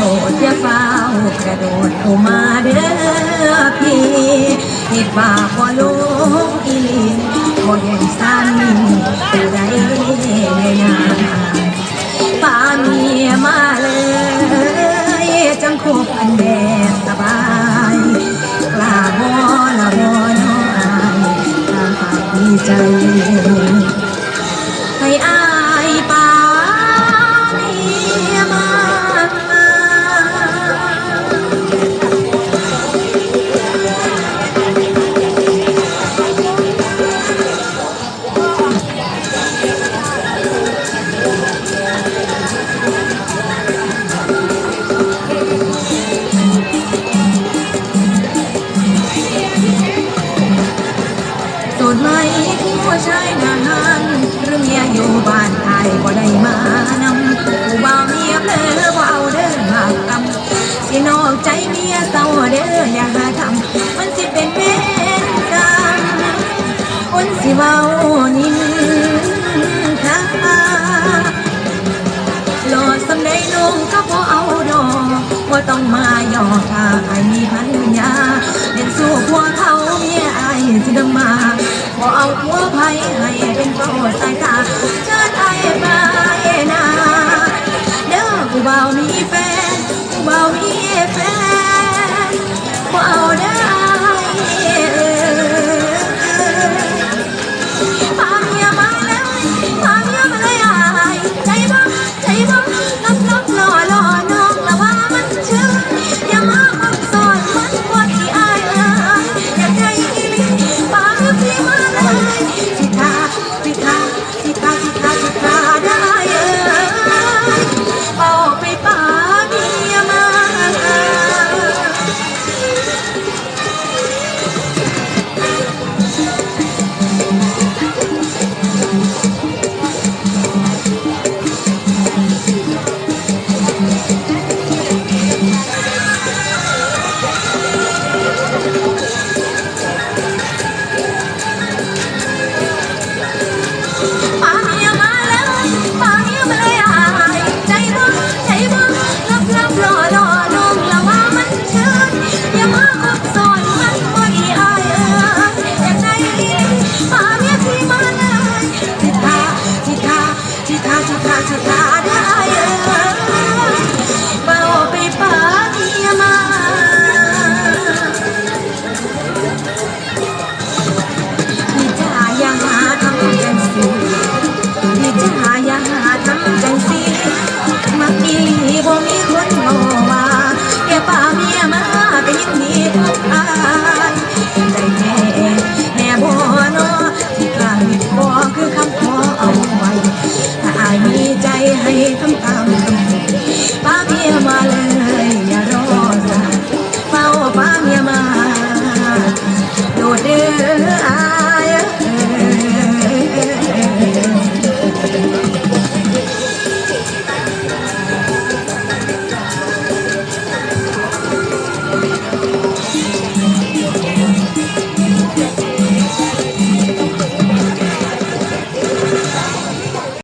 กกระโดดเข้ามาเด้อพี่เหตุบาปว่าลูกอีหลีบ่ยังสั้นผู้ใดในนาป่าเมียมาเลยจังคบกันแบบสบายกล้าบ่ละบ่น้อยถ้าหากมีใจให้อา สูตรไหมผู้ชายนานหรือเมียอยู่บ้านไทยบ่ได้มานำผู้บ่าวเมียเพลอบ่เอาเด้อหากกำสินอกใจเมียเศร้าเด้ออย่าหาทำมันสิเป็นเวรกรรมคนสิเว้านินทาโลอดสำได้ลงก็พอเอาดอกว่าต้องมาหยอกถ้าไอมีพันยาเด็นสู้ผัวเขาเมียไอ้สิดมา อเอาหัวไผให้เป็นเฝ้าสายตาเชิญไอ้ไปนาเด้อกูบ่าวมีแฟนกูบ่าวมีแฟนบ่เอาเด้ ให้ทำตามคำป้าเมียมาเลยอย่ารอเฝ้าป้าเมียมา โดดเดิน